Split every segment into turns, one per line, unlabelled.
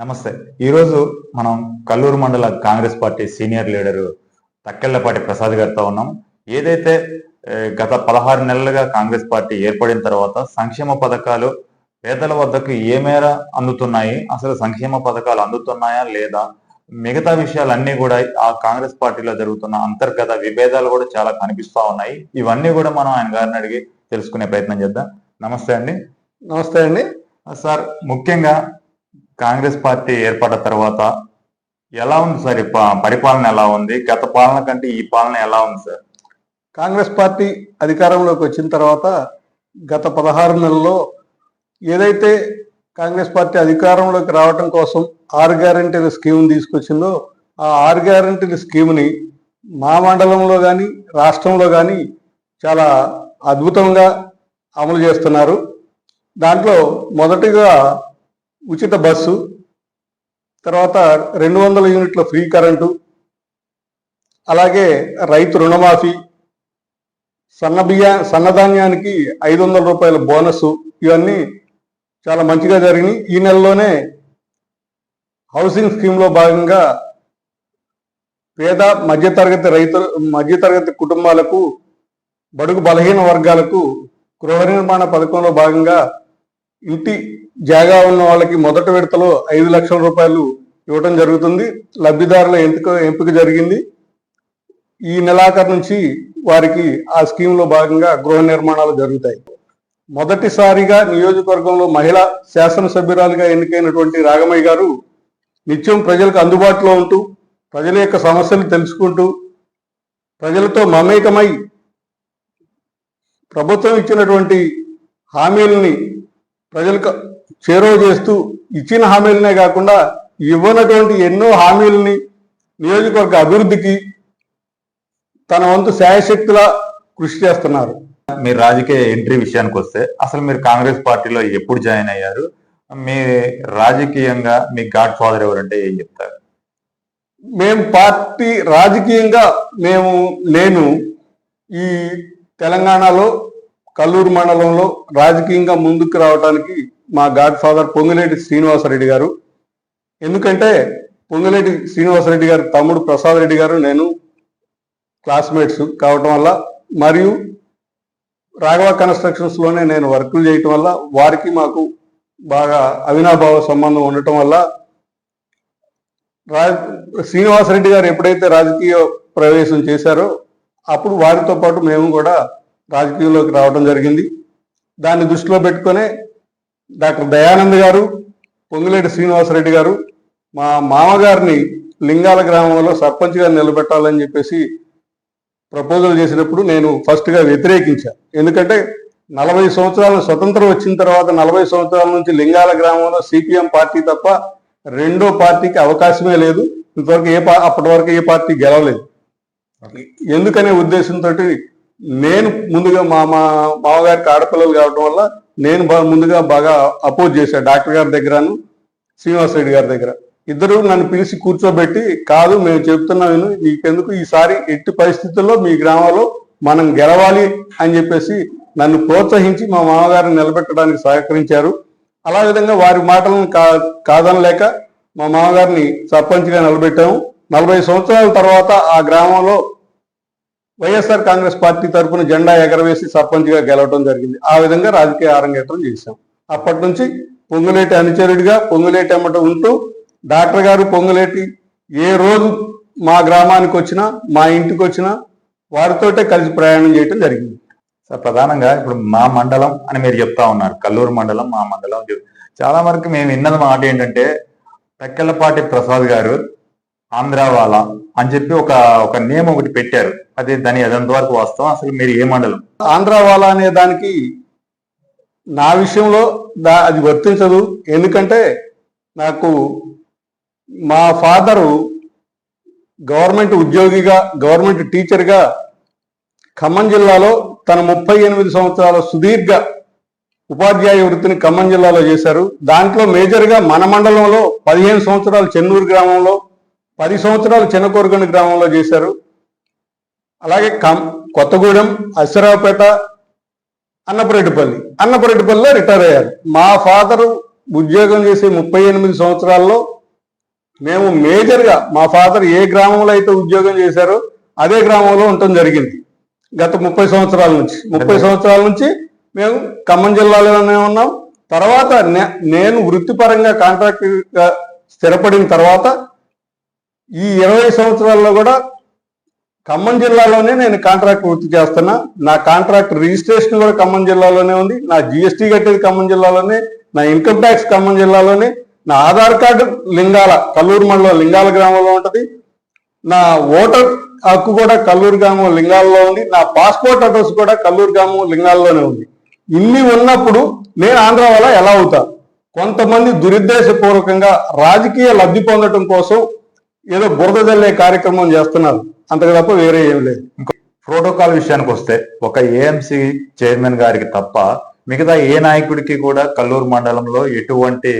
నమస్తే. ఈరోజు మనం కల్లూరు మండల Congress party senior leader Takkellapati Prasad గారితో ఉన్నాం. ఏదైతే గత పదహారు నెలలుగా కాంగ్రెస్ పార్టీ ఏర్పడిన తర్వాత సంక్షేమ పథకాలు పేదల వద్దకు ఏ మేర అందుతున్నాయి? అసలు సంక్షేమ పథకాలు అందుతున్నాయా లేదా? మిగతా విషయాలన్నీ కూడా ఆ కాంగ్రెస్ పార్టీలో జరుగుతున్న అంతర్గత విభేదాలు కూడా చాలా కనిపిస్తా ఉన్నాయి. ఇవన్నీ కూడా మనం ఆయన గారిని అడిగి తెలుసుకునే ప్రయత్నం చేద్దాం. నమస్తే అండి.
నమస్తే అండి.
సార్ ముఖ్యంగా కాంగ్రెస్ పార్టీ ఏర్పడ్డ తర్వాత ఎలా ఉంది సార్ ఈ పరిపాలన ఎలా ఉంది? గత పాలన కంటే ఈ పాలన ఎలా ఉంది సార్?
కాంగ్రెస్ పార్టీ అధికారంలోకి వచ్చిన తర్వాత గత పదహారు నెలల్లో ఏదైతే కాంగ్రెస్ పార్టీ అధికారంలోకి రావటం కోసం ఆరు గ్యారంటీల స్కీమ్ తీసుకొచ్చిందో ఆ ఆరు గ్యారంటీల స్కీమ్ని మా మండలంలో కానీ రాష్ట్రంలో కానీ చాలా అద్భుతంగా అమలు చేస్తున్నారు. దాంట్లో మొదటిగా ఉచిత బస్సు తర్వాత రెండు వందల యూనిట్ల ఫ్రీ కరెంటు అలాగే రైతు రుణమాఫీ సన్న బియ్యా సన్నధాన్యానికి ఐదు వందల రూపాయల బోనస్ ఇవన్నీ చాలా మంచిగా జరిగినాయి. ఈ నెలలోనే హౌసింగ్ స్కీమ్లో భాగంగా పేద మధ్యతరగతి రైతు మధ్యతరగతి కుటుంబాలకు బడుగు బలహీన వర్గాలకు గృహ నిర్మాణ పథకంలో భాగంగా ఇంటి జాగా ఉన్న వాళ్ళకి మొదటి విడతలో ఐదు లక్షల రూపాయలు ఇవ్వడం జరుగుతుంది. లబ్ధిదారుల ఎంపిక ఎంపిక జరిగింది. ఈ నెలాఖరు నుంచి వారికి ఆ స్కీమ్లో భాగంగా గృహ నిర్మాణాలు జరుగుతాయి. మొదటిసారిగా నియోజకవర్గంలో మహిళా శాసనసభ్యురాలుగా ఎన్నికైనటువంటి రాగమయ్య గారు నిత్యం ప్రజలకు అందుబాటులో ఉంటూ ప్రజల యొక్క సమస్యలు తెలుసుకుంటూ ప్రజలతో మమేకమై ప్రభుత్వం ఇచ్చినటువంటి హామీలని ప్రజలకు చేరువ చేస్తూ ఇచ్చిన హామీలనే కాకుండా ఇవ్వనటువంటి ఎన్నో హామీలని నియోజకవర్గ అభివృద్ధికి తన వంతు శాయశక్తులా కృషి చేస్తున్నారు.
మీరు రాజకీయ ఎంట్రీ విషయానికి వస్తే అసలు మీరు కాంగ్రెస్ పార్టీలో ఎప్పుడు జాయిన్ అయ్యారు? మీ రాజకీయంగా మీ గాడ్ ఫాదర్ ఎవరంటే ఏం చెప్తారు?
మేము పార్టీ రాజకీయంగా మేము నేను ఈ తెలంగాణలో కల్లూరు మండలంలో రాజకీయంగా ముందుకు రావడానికి మా గాడ్ ఫాదర్ పొంగులేటి శ్రీనివాసరెడ్డి గారు. ఎందుకంటే పొంగులేటి శ్రీనివాసరెడ్డి గారు తమ్ముడు ప్రసాద్ రెడ్డి గారు నేను క్లాస్మేట్స్ కావటం వల్ల మరియు రాఘవ కన్స్ట్రక్షన్స్లోనే నేను వర్కులు చేయటం వల్ల వారికి మాకు బాగా అవినాభావ సంబంధం ఉండటం వల్ల రా శ్రీనివాసరెడ్డి గారు ఎప్పుడైతే రాజకీయ ప్రవేశం చేశారో అప్పుడు వారితో పాటు మేము కూడా రాజకీయంలోకి రావడం జరిగింది. దాన్ని దృష్టిలో పెట్టుకొని డాక్టర్ దయానంద్ గారు పొంగులేటి శ్రీనివాసరెడ్డి గారు మా మామగారిని లింగాల గ్రామంలో సర్పంచ్గా నిలబెట్టాలని చెప్పేసి ప్రపోజల్ చేసినప్పుడు నేను ఫస్ట్గా వ్యతిరేకించాను ఎందుకంటే నలభై సంవత్సరాల స్వతంత్రం వచ్చిన తర్వాత నలభై సంవత్సరాల నుంచి లింగాల గ్రామంలో సిపిఎం పార్టీ తప్ప రెండో పార్టీకి అవకాశమే లేదు. ఇంతవరకు ఏ పా అప్పటి వరకు ఏ పార్టీ గెలవలేదు. ఎందుకనే ఉద్దేశంతో నేను ముందుగా మా మా మామగారికి ఆడపిల్లలు కావడం వల్ల నేను ముందుగా బాగా అపోజ్ చేశాను డాక్టర్ గారి దగ్గరను శ్రీనివాస్ రెడ్డి గారి దగ్గర. ఇద్దరు నన్ను పిలిచి కూర్చోబెట్టి కాదు మేము చెప్తున్నాను విను, నీకెందుకు ఈసారి ఎట్టి పరిస్థితుల్లో మీ గ్రామంలో మనం గెలవాలి అని చెప్పేసి నన్ను ప్రోత్సహించి మా మామగారిని నిలబెట్టడానికి సహకరించారు. అలా విధంగా వారి మాటలను కా కాదనలేక మా మామగారిని సర్పంచ్గా నిలబెట్టాము. నలభై సంవత్సరాల తర్వాత ఆ గ్రామంలో వైఎస్ఆర్ కాంగ్రెస్ పార్టీ తరఫున జెండా ఎగరవేసి సర్పంచ్గా గెలవడం జరిగింది. ఆ విధంగా రాజకీయ ఆరంగేట్రం చేశాం. అప్పటి నుంచి పొంగులేటి అనుచరుడిగా పొంగులేటి అమ్మట ఉంటూ డాక్టర్ గారు పొంగులేటి ఏ రోజు మా గ్రామానికి వచ్చినా మా ఇంటికి వచ్చినా వారితోటే కలిసి ప్రయాణం చేయటం జరిగింది.
సార్ ప్రధానంగా ఇప్పుడు మా మండలం అని మీరు చెప్తా ఉన్నారు. కల్లూరు మండలం మా మండలం. చాలా వరకు మేము విన్నది మాట ఏంటంటే పెక్కలపాటి ప్రసాద్ గారు ఆంధ్ర వాళ్ళ అని చెప్పి ఒక ఒక నేమ్ ఒకటి పెట్టారు. అది దాని ఎదంత వరకు వాస్తవం. అసలు మీరు ఏ మండలం
ఆంధ్ర వాళ్ళ అనే దానికి నా విషయంలో దా అది వర్తించదు. ఎందుకంటే నాకు మా ఫాదరు గవర్నమెంట్ ఉద్యోగిగా గవర్నమెంట్ టీచర్గా ఖమ్మం జిల్లాలో తన ముప్పై ఎనిమిది సంవత్సరాల సుదీర్ఘ ఉపాధ్యాయ వృత్తిని ఖమ్మం జిల్లాలో చేశారు. దాంట్లో మేజర్గా మన మండలంలో పదిహేను సంవత్సరాలు చెన్నూరు గ్రామంలో పది సంవత్సరాలు చిన్నకోరగండి గ్రామంలో చేశారు. అలాగే కం కొత్తగూడెం అశ్వరావుపేట అన్నపరెడ్డిపల్లి. అన్నపరెడ్డిపల్లిలో రిటైర్ అయ్యారు. మా ఫాదరు ఉద్యోగం చేసే ముప్పై ఎనిమిది సంవత్సరాల్లో మేము మేజర్గా మా ఫాదర్ ఏ గ్రామంలో అయితే ఉద్యోగం చేశారో అదే గ్రామంలో ఉండటం జరిగింది. గత ముప్పై సంవత్సరాల నుంచి. ముప్పై సంవత్సరాల నుంచి మేము ఖమ్మం జిల్లాలోనే ఉన్నాం. తర్వాత నే- నేను వృత్తిపరంగా కాంట్రాక్టర్గా స్థిరపడిన తర్వాత ఈ ఇరవై సంవత్సరాల్లో కూడా ఖమ్మం జిల్లాలోనే నేను కాంట్రాక్ట్ పూర్తి చేస్తున్నా. నా కాంట్రాక్ట్ రిజిస్ట్రేషన్ కూడా ఖమ్మం జిల్లాలోనే ఉంది. నా జిఎస్టీ కట్టేది ఖమ్మం జిల్లాలోనే నా ఇన్కమ్ ట్యాక్స్ ఖమ్మం జిల్లాలోనే నా ఆధార్ కార్డు లింగాల కల్లూరు మండలం లింగాల గ్రామంలో ఉంటుంది. నా ఓటర్ హక్కు కూడా కల్లూరు గ్రామం లింగాల్లో ఉంది. నా పాస్పోర్ట్ అడ్రస్ కూడా కల్లూరు గ్రామం లింగాల్లోనే ఉంది. ఇన్ని ఉన్నప్పుడు నేను ఆంధ్ర వల్ల ఎలా అవుతా? కొంతమంది దురుద్దేశపూర్వకంగా రాజకీయ లబ్ధి పొందడం కోసం ఏదో బురద జల్లే కార్యక్రమం చేస్తున్నారు. అంతకు తప్ప వేరే ఏం లేదు.
ప్రోటోకాల్ విషయానికి వస్తే ఒక ఏఎంసీ చైర్మన్ గారికి తప్ప మిగతా ఏ నాయకుడికి కూడా కల్లూరు మండలంలో ఎటువంటి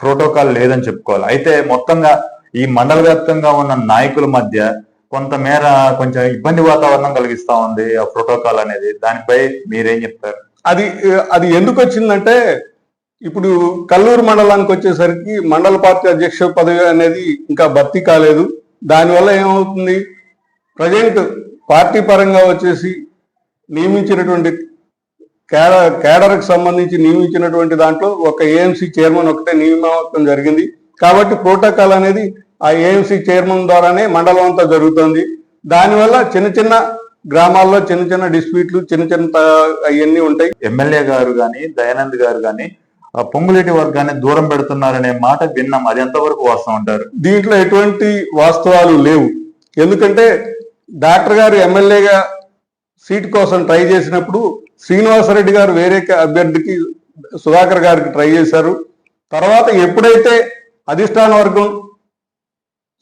ప్రోటోకాల్ లేదని చెప్పుకోవాలి. అయితే మొత్తంగా ఈ మండల వ్యాప్తంగా ఉన్న నాయకుల మధ్య కొంతమేర కొంచెం ఇబ్బంది వాతావరణం కలిగిస్తా ఉంది ఆ ప్రోటోకాల్ అనేది. దానిపై మీరేం చెప్తారు?
అది అది ఎందుకు వచ్చిందంటే ఇప్పుడు కల్లూరు మండలానికి వచ్చేసరికి మండల పార్టీ అధ్యక్ష పదవి అనేది ఇంకా భర్తీ కాలేదు. దానివల్ల ఏమవుతుంది? ప్రజెంట్ పార్టీ పరంగా వచ్చేసి నియమించినటువంటి కేడర్ కేడర్కి సంబంధించి నియమించినటువంటి దాంట్లో ఒక ఏఎంసీ చైర్మన్ ఒకటే నియమవటం జరిగింది. కాబట్టి ప్రోటోకాల్ అనేది ఆ ఏఎంసీ చైర్మన్ ద్వారానే మండలం అంతా జరుగుతుంది. దానివల్ల చిన్న చిన్న గ్రామాల్లో చిన్న చిన్న డిస్ప్యూట్లు చిన్న చిన్న అవన్నీ ఉంటాయి.
ఎమ్మెల్యే గారు కానీ దయానంద్ గారు కానీ పొంగులేటి వర్గాన్ని దూరం పెడుతున్నారనే మాట విన్నాం అది ఎంతవరకు వాస్తవం అంటారు?
దీంట్లో ఎటువంటి వాస్తవాలు లేవు. ఎందుకంటే డాక్టర్ గారు ఎమ్మెల్యేగా సీట్ కోసం ట్రై చేసినప్పుడు శ్రీనివాసరెడ్డి గారు వేరే అభ్యర్థికి సుధాకర్ గారికి ట్రై చేశారు. తర్వాత ఎప్పుడైతే అధిష్టాన వర్గం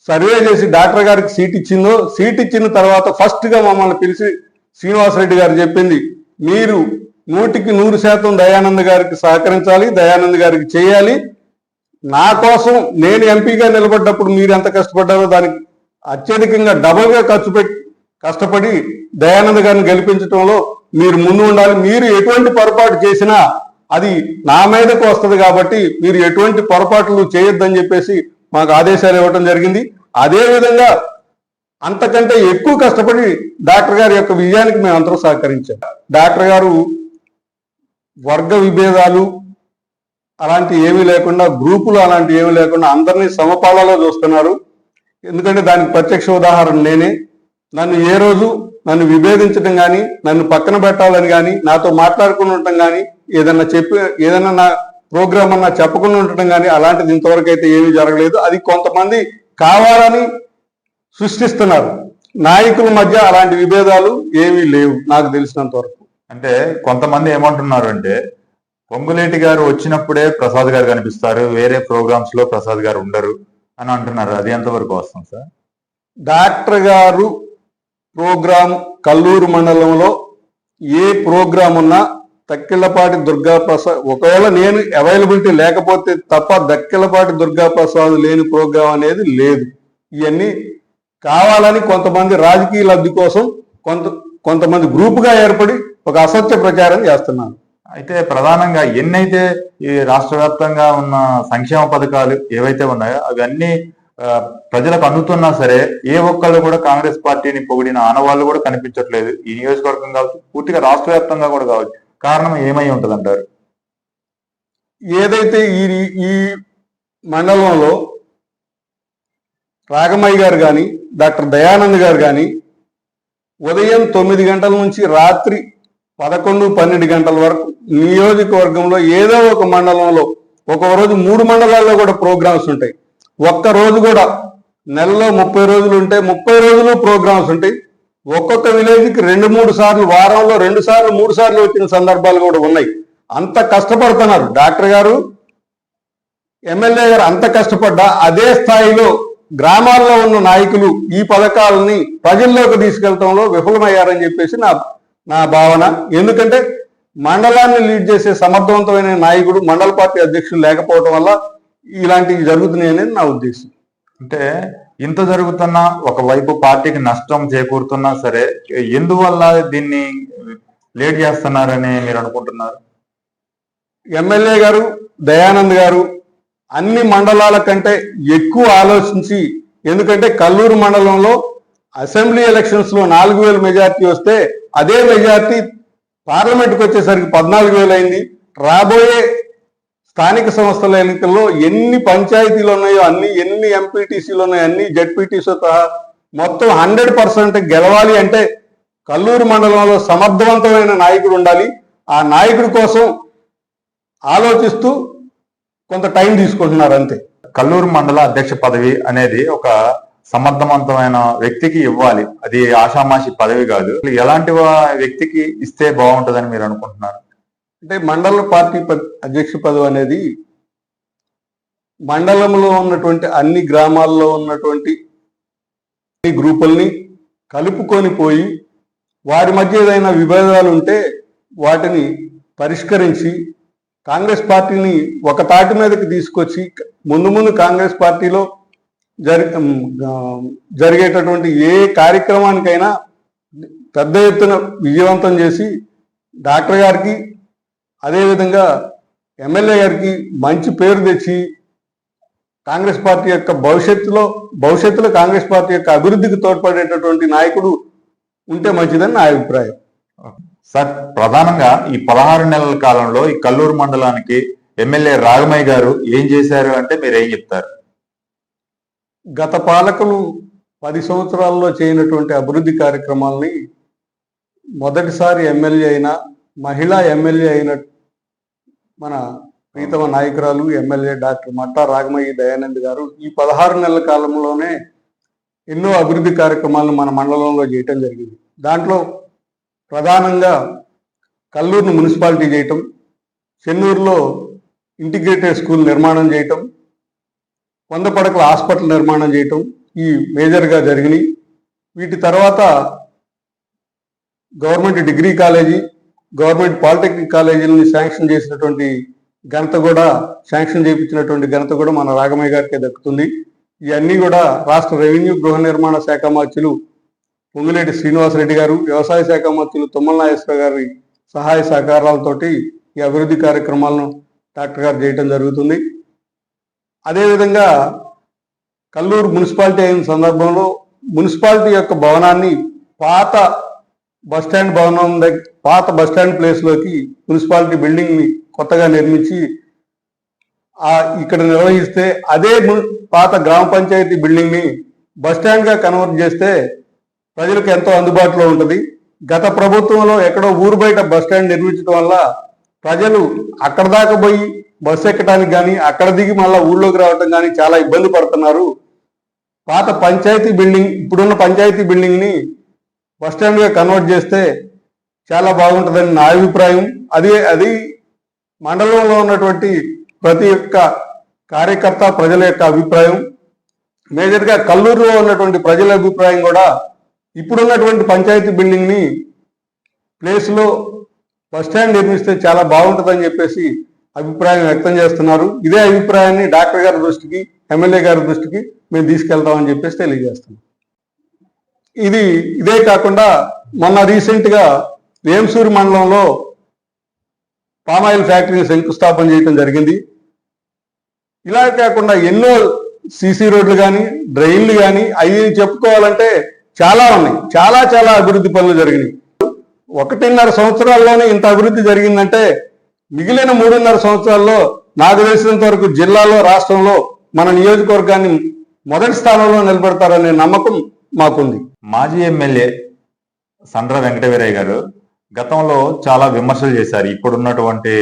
సర్వే చేసి డాక్టర్ గారికి సీట్ ఇచ్చిందో సీట్ ఇచ్చిన తర్వాత ఫస్ట్గా మమ్మల్ని పిలిచి శ్రీనివాసరెడ్డి గారు చెప్పింది మీరు నూటికి నూరు శాతం దయానంద్ గారికి సహకరించాలి దయానంద్ గారికి చేయాలి. నా కోసం నేను ఎంపీగా నిలబడ్డప్పుడు మీరు ఎంత కష్టపడ్డారో దానికి అత్యధికంగా డబుల్గా ఖర్చు పెట్టి కష్టపడి దయానంద్ గారిని గెలిపించడంలో మీరు ముందు ఉండాలి. మీరు ఎటువంటి పొరపాటు చేసినా అది నా మీదకు వస్తుంది కాబట్టి మీరు ఎటువంటి పొరపాట్లు చేయొద్దని చెప్పేసి మాకు ఆదేశాలు ఇవ్వటం జరిగింది. అదే విధంగా అంతకంటే ఎక్కువ కష్టపడి డాక్టర్ గారి యొక్క విజయానికి మేము అందరం సహకరించాం. డాక్టర్ గారు వర్గ విభేదాలు అలాంటి ఏమీ లేకుండా గ్రూపులు అలాంటి ఏమీ లేకుండా అందరినీ సమపాలలో చూస్తున్నారు. ఎందుకంటే దానికి ప్రత్యక్ష ఉదాహరణ నేనే. నన్ను ఏ రోజు నన్ను విభేదించడం కానీ నన్ను పక్కన పెట్టాలని కానీ నాతో మాట్లాడుకుని ఉండటం కానీ ఏదన్నా చెప్పి ఏదైనా నా ప్రోగ్రామ్ అన్నా చెప్పకుండా ఉండటం కానీ అలాంటిది ఇంతవరకు అయితే ఏమీ జరగలేదు. అది కొంతమంది కావాలని సృష్టిస్తున్నారు. నాయకుల మధ్య అలాంటి విభేదాలు ఏమీ లేవు నాకు తెలిసినంత వరకు
అంటే కొంతమంది ఏమంటున్నారు అంటే పొంగులేటి గారు వచ్చినప్పుడే ప్రసాద్ గారు కనిపిస్తారు వేరే ప్రోగ్రామ్స్లో ప్రసాద్ గారు ఉండరు అని అంటున్నారు. అది ఎంతవరకు వస్తుంది సార్?
డాక్టర్ గారు ప్రోగ్రాం కల్లూరు మండలంలో ఏ ప్రోగ్రాం ఉన్నా తక్కిళ్ళపాటి దుర్గా ప్రసాద్ ఒకవేళ నేను అవైలబిలిటీ లేకపోతే తప్ప దక్కిళ్ళపాటి దుర్గా ప్రసాద్ లేని ప్రోగ్రాం అనేది లేదు. ఇవన్నీ కావాలని కొంతమంది రాజకీయ లబ్ధి కోసం కొంత కొంతమంది గ్రూపుగా ఏర్పడి ఒక అసత్య ప్రచారం చేస్తున్నారు
అయితే ప్రధానంగా ఎన్నైతే ఈ రాష్ట్ర వ్యాప్తంగా ఉన్న సంక్షేమ పథకాలు ఏవైతే ఉన్నాయో అవన్నీ ప్రజలకు అందుతున్నా సరే ఏ ఒక్కళ్ళు కూడా కాంగ్రెస్ పార్టీని పొగిడిన ఆనవాళ్ళు కూడా కనిపించట్లేదు. ఈ నియోజకవర్గం కావచ్చు పూర్తిగా రాష్ట్ర వ్యాప్తంగా కూడా కావచ్చు. కారణం ఏమై ఉంటుంది అంటారు
ఏదైతే ఈ ఈ మండలంలో రాగమయ్య గారు కానీ డాక్టర్ దయానంద్ గారు కానీ ఉదయం తొమ్మిది గంటల నుంచి రాత్రి పదకొండు పన్నెండు గంటల వరకు నియోజకవర్గంలో ఏదో ఒక మండలంలో ఒక రోజు మూడు మండలాల్లో కూడా ప్రోగ్రామ్స్ ఉంటాయి. ఒక్క రోజు కూడా నెలలో ముప్పై రోజులు ఉంటే ముప్పై రోజులు ప్రోగ్రామ్స్ ఉంటాయి. ఒక్కొక్క విలేజ్కి రెండు మూడు సార్లు వారంలో రెండు సార్లు మూడు సార్లు వచ్చిన సందర్భాలు కూడా ఉన్నాయి. అంత కష్టపడుతున్నారు. డాక్టర్ గారు ఎమ్మెల్యే గారు అంత కష్టపడ్డా అదే స్థాయిలో గ్రామాల్లో ఉన్న నాయకులు ఈ పథకాలని ప్రజల్లోకి తీసుకెళ్ళడంలో విఫలమయ్యారని చెప్పేసి నా నా భావన. ఎందుకంటే మండలాన్ని లీడ్ చేసే సమర్థవంతమైన నాయకుడు మండల పార్టీ అధ్యక్షులు లేకపోవడం వల్ల ఇలాంటివి జరుగుతున్నాయి అనేది నా ఉద్దేశం.
అంటే ఇంత జరుగుతున్నా ఒకవైపు పార్టీకి నష్టం చేకూరుతున్నా సరే ఎందువల్ల దీన్ని లేట్ చేస్తున్నారని మీరు అనుకుంటున్నారు?
ఎమ్మెల్యే గారు దయానంద్ గారు అన్ని మండలాల కంటే ఎక్కువ ఆలోచించి ఎందుకంటే కల్లూరు మండలంలో అసెంబ్లీ ఎలక్షన్స్లో నాలుగు వేల మెజార్టీ వస్తే అదే మెజార్టీ పార్లమెంట్కి వచ్చేసరికి పద్నాలుగు వేలు అయింది. రాబోయే స్థానిక సంస్థల ఎన్నికల్లో ఎన్ని పంచాయతీలు ఉన్నాయో అన్ని ఎన్ని ఎంపీటీసీలు ఉన్నాయో అన్ని జడ్పీటీసీ సహా మొత్తం హండ్రెడ్ పర్సెంట్ గెలవాలి అంటే కల్లూరు మండలంలో సమర్థవంతమైన నాయకుడు ఉండాలి. ఆ నాయకుడి కోసం ఆలోచిస్తూ కొంత టైం తీసుకుంటున్నారు అంతే.
కల్లూరు మండల అధ్యక్ష పదవి అనేది ఒక సమర్థవంతమైన వ్యక్తికి ఇవ్వాలి. అది ఆషామాషి పదవి కాదు. ఎలాంటి వా- వ్యక్తికి ఇస్తే బాగుంటుందని మీరు అనుకుంటున్నారు?
అంటే మండల పార్టీ అధ్యక్ష పదవి అనేది మండలంలో ఉన్నటువంటి అన్ని గ్రామాల్లో ఉన్నటువంటి గ్రూపుల్ని కలుపుకొని పోయి వారి మధ్య ఏదైనా విభేదాలు ఉంటే వాటిని పరిష్కరించి కాంగ్రెస్ పార్టీని ఒక తాటి మీదకి తీసుకొచ్చి ముందు ముందు కాంగ్రెస్ పార్టీలో జరి జరిగేటటువంటి ఏ కార్యక్రమానికైనా పెద్ద ఎత్తున విజయవంతం చేసి డాక్టర్ గారికి అదేవిధంగా ఎమ్మెల్యే గారికి మంచి పేరు తెచ్చి కాంగ్రెస్ పార్టీ యొక్క భవిష్యత్తులో భవిష్యత్తులో కాంగ్రెస్ పార్టీ యొక్క అభివృద్ధికి తోడ్పడేటటువంటి నాయకుడు ఉంటే మంచిదని నా అభిప్రాయం.
సార్ ప్రధానంగా ఈ పదహారు నెలల కాలంలో ఈ కల్లూరు మండలానికి ఎమ్మెల్యే రాగమయ్య గారు ఏం చేశారు అంటే మీరు ఏం చెప్తారు?
గత పాలకులు పది సంవత్సరాల్లో చేయనటువంటి అభివృద్ధి కార్యక్రమాలని మొదటిసారి ఎమ్మెల్యే అయిన మహిళా ఎమ్మెల్యే అయిన మన ప్రీతమ నాయకురాలు ఎమ్మెల్యే డాక్టర్ మట్టా రాగమయ్య దయానంద్ గారు ఈ పదహారు నెలల కాలంలోనే ఎన్నో అభివృద్ధి కార్యక్రమాలను మన మండలంలో చేయటం జరిగింది. దాంట్లో ప్రధానంగా కల్లూరును మున్సిపాలిటీ చేయటం చెన్నూరులో ఇంటిగ్రేటెడ్ స్కూల్ నిర్మాణం చేయటం వంద పడకల హాస్పిటల్ నిర్మాణం చేయటం ఈ మేజర్గా జరిగినాయి. వీటి తర్వాత government degree college government polytechnic కాలేజీలని sanction చేసినటువంటి ఘనత కూడా శాంక్షన్ చేయించినటువంటి ఘనత కూడా మన రాగమయ్య గారికి దక్కుతుంది. ఇవన్నీ కూడా రాష్ట్ర రెవెన్యూ గృహ నిర్మాణ శాఖ మంత్రులు పొంగులేటి శ్రీనివాసరెడ్డి గారు వ్యవసాయ శాఖ మంత్రులు తుమ్మల నాగేశ్వర గారి సహాయ సహకారాలతోటి ఈ అభివృద్ధి కార్యక్రమాలను డాక్టర్ గారు చేయటం జరుగుతుంది. అదేవిధంగా కల్లూరు మున్సిపాలిటీ అయిన సందర్భంలో మున్సిపాలిటీ యొక్క భవనాన్ని పాత బస్టాండ్ భవనం దగ్గర పాత బస్టాండ్ ప్లేస్లోకి మున్సిపాలిటీ బిల్డింగ్ని కొత్తగా నిర్మించి ఆ ఇక్కడ నిర్వహిస్తే అదే పాత గ్రామ పంచాయతీ బిల్డింగ్ని బస్టాండ్గా కన్వర్ట్ చేస్తే ప్రజలకు ఎంతో అందుబాటులో ఉంటుంది. గత ప్రభుత్వంలో ఎక్కడో ఊరు బయట బస్టాండ్ నిర్మించడం వల్ల ప్రజలు అక్కడ దాకా పోయి బస్సు ఎక్కడానికి కానీ అక్కడ దిగి మళ్ళీ ఊళ్ళోకి రావడం కానీ చాలా ఇబ్బంది పడుతున్నారు. పాత పంచాయతీ బిల్డింగ్ ఇప్పుడున్న పంచాయతీ బిల్డింగ్ని బస్టాండ్గా బస్ కన్వర్ట్ చేస్తే చాలా బాగుంటుందని నా అభిప్రాయం. అది అది మండలంలో ఉన్నటువంటి ప్రతి ఒక్క కార్యకర్త ప్రజల యొక్క అభిప్రాయం. మేజర్గా కల్లూరులో ఉన్నటువంటి ప్రజల అభిప్రాయం కూడా ఇప్పుడున్నటువంటి పంచాయతీ బిల్డింగ్ని ప్లేస్లో బస్టాండ్ బస్ స్టాండ్ నిర్మిస్తే చాలా బాగుంటుందని చెప్పేసి అభిప్రాయం వ్యక్తం చేస్తున్నారు. ఇదే అభిప్రాయాన్ని డాక్టర్ గారి దృష్టికి ఎమ్మెల్యే గారి దృష్టికి మేము తీసుకెళ్తామని చెప్పేసి తెలియజేస్తున్నాం. ఇది ఇదే కాకుండా మొన్న రీసెంట్గా వేంసూరు మండలంలో పామాయిల్ ఫ్యాక్టరీని శంకుస్థాపన చేయడం జరిగింది. ఇలా కాకుండా ఎన్నో సీసీ రోడ్లు కానీ డ్రైన్లు కానీ అవి చెప్పుకోవాలంటే చాలా ఉన్నాయి. చాలా చాలా అభివృద్ధి పనులు జరిగినాయి. ఒకటిన్నర సంవత్సరాల్లోనే ఇంత అభివృద్ధి జరిగిందంటే మిగిలిన మూడున్నర సంవత్సరాల్లో నాకు తెలిసినంత వరకు జిల్లాలో రాష్ట్రంలో మన నియోజకవర్గాన్ని మొదటి స్థానంలో నిలబెడతారనే నమ్మకం మాకుంది.
మాజీ ఎమ్మెల్యే సండ్ర వెంకటవీరయ్య గారు గతంలో చాలా విమర్శలు చేశారు. ఇప్పుడున్నటువంటి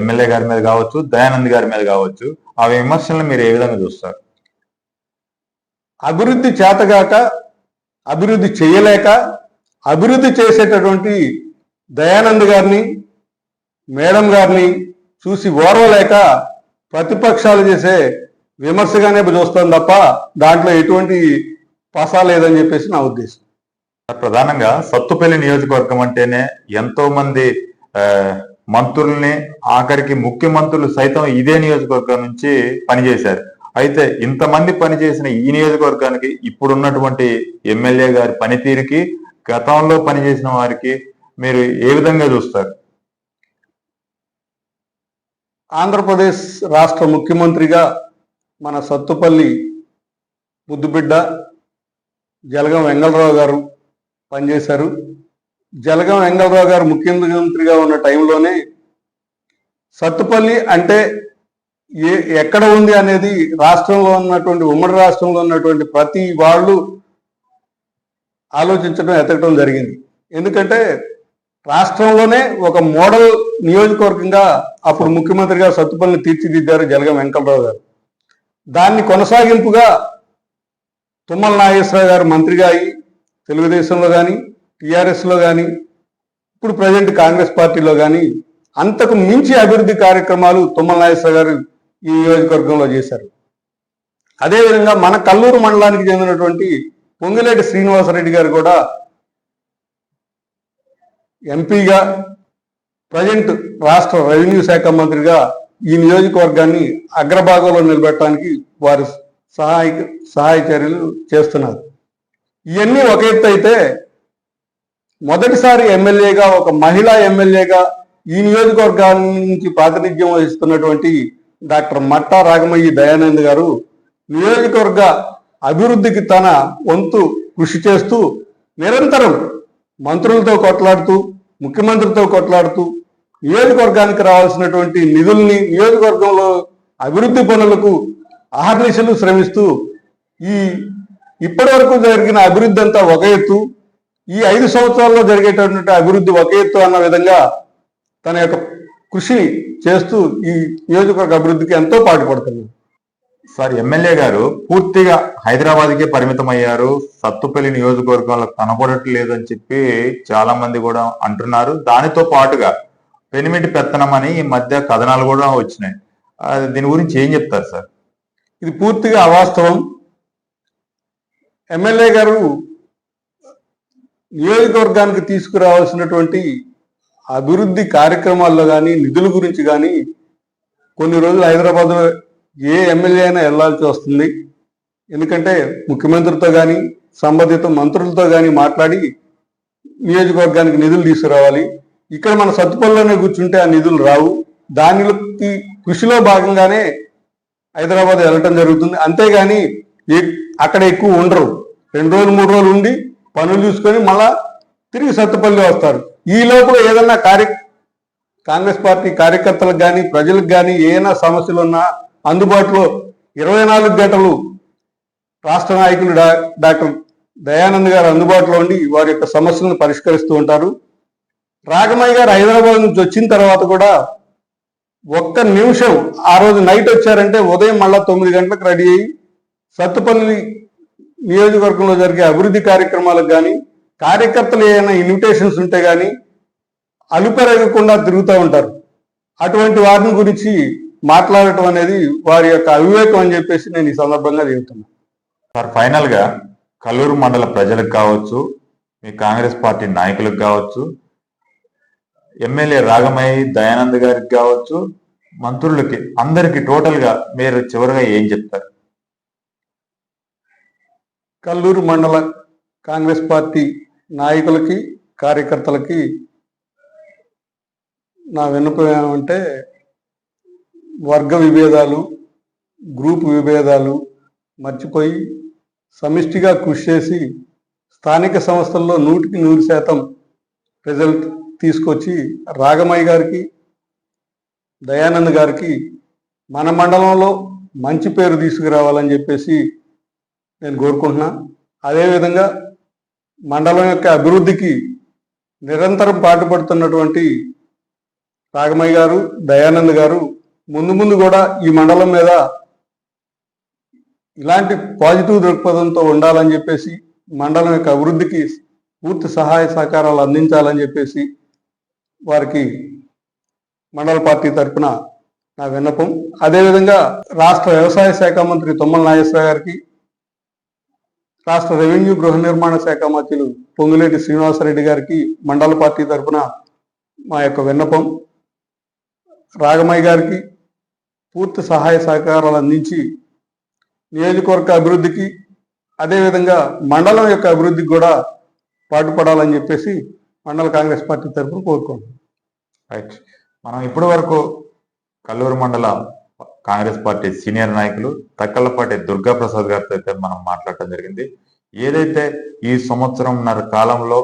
ఎమ్మెల్యే గారి మీద కావచ్చు దయానంద్ గారి మీద కావచ్చు ఆ విమర్శలను మీరు ఏ విధంగా చూస్తారు?
అభివృద్ధి చేతగాక అభివృద్ధి చేయలేక అభివృద్ధి చేసేటటువంటి దయానంద్ గారిని మేడం గారిని చూసి ఓర్వలేక ప్రతిపక్షాలు చేసే విమర్శగానే చూస్తాం తప్ప దాంట్లో ఎటువంటి పసా లేదని చెప్పేసి నా ఉద్దేశం.
ప్రధానంగా సత్తుపల్లి నియోజకవర్గం అంటేనే ఎంతో మంది మంత్రుల్ని ఆఖరికి ముఖ్యమంత్రులు సైతం ఇదే నియోజకవర్గం నుంచి పనిచేశారు. అయితే ఇంతమంది పనిచేసిన ఈ నియోజకవర్గానికి ఇప్పుడున్నటువంటి ఎమ్మెల్యే గారి పనితీరుకి గతంలో పనిచేసిన వారికి మీరు ఏ విధంగా చూస్తారు?
ఆంధ్రప్రదేశ్ రాష్ట్ర ముఖ్యమంత్రిగా మన సత్తుపల్లి ముద్దుబిడ్డ జలగం వెంగళరావు గారు పనిచేశారు. జలగం వెంగళరావు గారు ముఖ్యమంత్రిగా ఉన్న టైంలోనే సత్తుపల్లి అంటే ఏ ఎక్కడ ఉంది అనేది రాష్ట్రంలో ఉన్నటువంటి ఉమ్మడి రాష్ట్రంలో ఉన్నటువంటి ప్రతి వాళ్ళు ఆలోచించడం ఎతకడం జరిగింది. ఎందుకంటే రాష్ట్రంలోనే ఒక మోడల్ నియోజకవర్గంగా అప్పుడు ముఖ్యమంత్రిగా సత్తుపల్లిని తీర్చిదిద్దారు జలగం వెంకటరావు గారు. దాన్ని కొనసాగింపుగా తుమ్మల నాగేశ్వరరావు గారు మంత్రిగా అయి తెలుగుదేశంలో కానీ టీఆర్ఎస్లో కానీ ఇప్పుడు ప్రజెంట్ కాంగ్రెస్ పార్టీలో కానీ అంతకు మించి అభివృద్ధి కార్యక్రమాలు తుమ్మల నాగేశ్వర గారు ఈ నియోజకవర్గంలో చేశారు. అదేవిధంగా మన కల్లూరు మండలానికి చెందినటువంటి పొంగిలేటి శ్రీనివాసరెడ్డి గారు కూడా ఎంపీగా ప్రజెంట్ రాష్ట్ర రెవెన్యూ శాఖ మంత్రిగా ఈ నియోజకవర్గాన్ని అగ్రభాగంలో నిలబెట్టడానికి వారు సహాయ సహాయ చర్యలు చేస్తున్నారు. ఇవన్నీ ఒక ఎత్తు అయితే మొదటిసారి ఎమ్మెల్యేగా ఒక మహిళా ఎమ్మెల్యేగా ఈ నియోజకవర్గాన్ని నుంచి ప్రాతినిధ్యం వహిస్తున్నటువంటి డాక్టర్ మట్టా రాగమయ్యి దయానంద్ గారు నియోజకవర్గ అభివృద్ధికి తన వంతు కృషి చేస్తూ నిరంతరం మంత్రులతో కొట్లాడుతూ ముఖ్యమంత్రితో కొట్లాడుతూ నియోజకవర్గానికి రావాల్సినటువంటి నిధుల్ని నియోజకవర్గంలో అభివృద్ధి పనులకు ఆహర్నిశలు శ్రమిస్తూ ఈ ఇప్పటి వరకు జరిగిన అభివృద్ధి అంతా ఒక ఎత్తు ఈ ఐదు సంవత్సరాల్లో జరిగేటటువంటి అభివృద్ధి ఒక ఎత్తు అన్న విధంగా తన యొక్క కృషి చేస్తూ ఈ నియోజకవర్గ అభివృద్ధికి ఎంతో పాటుపడుతున్నారు
సార్ ఎమ్మెల్యే గారు పూర్తిగా హైదరాబాద్కే పరిమితం అయ్యారు సత్తుపల్లి నియోజకవర్గంలో కనబడట్లేదు అని చెప్పి చాలా మంది కూడా అంటున్నారు. దానితో పాటుగా పెనిమిటి పెత్తనం అని ఈ మధ్య కథనాలు కూడా వచ్చినాయి. అది దీని గురించి ఏం చెప్తారు సార్?
ఇది పూర్తిగా అవాస్తవం. ఎమ్మెల్యే గారు నియోజకవర్గానికి తీసుకురావాల్సినటువంటి అభివృద్ధి కార్యక్రమాల్లో కానీ నిధుల గురించి కానీ కొన్ని రోజులు హైదరాబాద్లో ఏ ఎమ్మెల్యే అయినా వెళ్ళాల్సి వస్తుంది. ఎందుకంటే ముఖ్యమంత్రితో కానీ సంబంధిత మంత్రులతో కానీ మాట్లాడి నియోజకవర్గానికి నిధులు తీసుకురావాలి. ఇక్కడ మన సత్తుపల్లిలోనే కూర్చుంటే ఆ నిధులు రావు. దానికి కృషిలో భాగంగానే హైదరాబాద్ వెళ్ళటం జరుగుతుంది. అంతేగాని ఎ- అక్కడ ఎక్కువ ఉండరు. రెండు రోజులు మూడు రోజులు ఉండి పనులు చూసుకొని మళ్ళా తిరిగి సత్తుపల్లి వస్తారు. ఈ లోపల ఏదన్నా కార్య కాంగ్రెస్ పార్టీ కార్యకర్తలకు కానీ ప్రజలకు కానీ ఏమైనా సమస్యలు ఉన్నా అందుబాటులో ఇరవై నాలుగు గంటలు రాష్ట్ర నాయకులు డా డాక్టర్ దయానంద్ గారు అందుబాటులో ఉండి వారి యొక్క సమస్యలను పరిష్కరిస్తూ ఉంటారు. రాగమయ్య గారు హైదరాబాద్ నుంచి వచ్చిన తర్వాత కూడా ఒక్క నిమిషం ఆ రోజు నైట్ వచ్చారంటే ఉదయం మళ్ళా తొమ్మిది గంటలకు రెడీ అయ్యి సత్తుపల్లి నియోజకవర్గంలో జరిగే అభివృద్ధి కార్యక్రమాలకు కానీ కార్యకర్తలు ఏమైనా ఇన్విటేషన్స్ ఉంటే కానీ అలుపెరగకుండా తిరుగుతూ ఉంటారు. అటువంటి వారిని గురించి మాట్లాడటం అనేది వారి యొక్క అవివేకం అని చెప్పేసి నేను ఈ సందర్భంగా చెబుతున్నాను
సార్ ఫైనల్గా కల్లూరు మండల ప్రజలకు కావచ్చు మీ కాంగ్రెస్ పార్టీ నాయకులకు కావచ్చు ఎమ్మెల్యే రాగమయ్య దయానంద్ గారికి కావచ్చు మంత్రులకి అందరికి టోటల్గా మీరు చివరిగా ఏం చెప్తారు?
కల్లూరు మండల కాంగ్రెస్ పార్టీ నాయకులకి కార్యకర్తలకి నా విన్నపం ఏమంటే వర్గ విభేదాలు గ్రూప్ విభేదాలు మర్చిపోయి సమిష్టిగా కృషి చేసి స్థానిక సంస్థల్లో నూటికి నూరు శాతం రిజల్ట్ తీసుకొచ్చి రాగమయ్య గారికి దయానంద్ గారికి మన మండలంలో మంచి పేరు తీసుకురావాలని చెప్పేసి నేను కోరుకుంటున్నా. అదేవిధంగా మండలం యొక్క అభివృద్ధికి నిరంతరం పాటుపడుతున్నటువంటి రాగమయ్య గారు దయానంద్ గారు ముందు ముందు కూడా ఈ మండలం మీద ఇలాంటి పాజిటివ్ దృక్పథంతో ఉండాలని చెప్పేసి మండలం యొక్క అభివృద్ధికి పూర్తి సహాయ సహకారాలు అందించాలని చెప్పేసి వారికి మండల పార్టీ తరఫున నా విన్నపం. అదేవిధంగా రాష్ట్ర వ్యవసాయ శాఖ మంత్రి తుమ్మల నాగేశ్వర గారికి రాష్ట్ర రెవెన్యూ గృహ నిర్మాణ శాఖ మంత్రులు పొంగులేటి శ్రీనివాసరెడ్డి గారికి మండల పార్టీ తరఫున మా యొక్క విన్నపం. రాగమయ్య గారికి పూర్తి సహాయ సహకారాలు అందించి నియోజకవర్గ అభివృద్ధికి అదేవిధంగా మండలం యొక్క అభివృద్ధికి కూడా పాటుపడాలని చెప్పేసి మండల కాంగ్రెస్ పార్టీ తరఫున కోరుకుంటున్నాం.
రైట్. మనం ఇప్పటి వరకు కల్లూరు మండల కాంగ్రెస్ పార్టీ సీనియర్ నాయకులు తక్కలపాటి దుర్గా ప్రసాద్ గారితో అయితే మనం మాట్లాడటం జరిగింది. ఏదైతే ఈ సంవత్సరంన్నర కాలంలో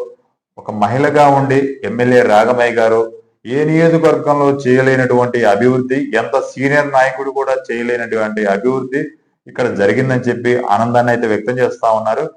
ఒక మహిళగా ఉండి ఎమ్మెల్యే రాగమయ్య గారు ఏ నియోజకవర్గంలో చేయలేనటువంటి అభివృద్ధి ఎంత సీనియర్ నాయకుడు కూడా చేయలేనటువంటి అభివృద్ధి ఇక్కడ జరిగిందని చెప్పి ఆనందాన్ని అయితే వ్యక్తం చేస్తా ఉన్నారు.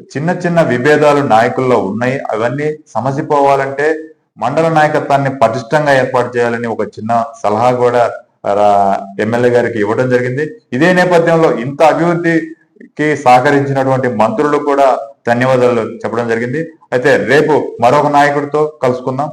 చిన్న చిన్న విభేదాలు నాయకుల్లో ఉన్నాయి. అవన్నీ సమసిపోవాలంటే మండల నాయకత్వాన్ని పటిష్టంగా ఏర్పాటు చేయాలని ఒక చిన్న సలహా కూడా రా- ఎమ్మెల్యే గారికి ఇవ్వడం జరిగింది. ఇదే నేపథ్యంలో ఇంత అభివృద్ధికి సహకరించినటువంటి మంత్రులు కూడా ధన్యవాదాలు చెప్పడం జరిగింది. అయితే రేపు మరొక నాయకుడితో కలుసుకుందాం.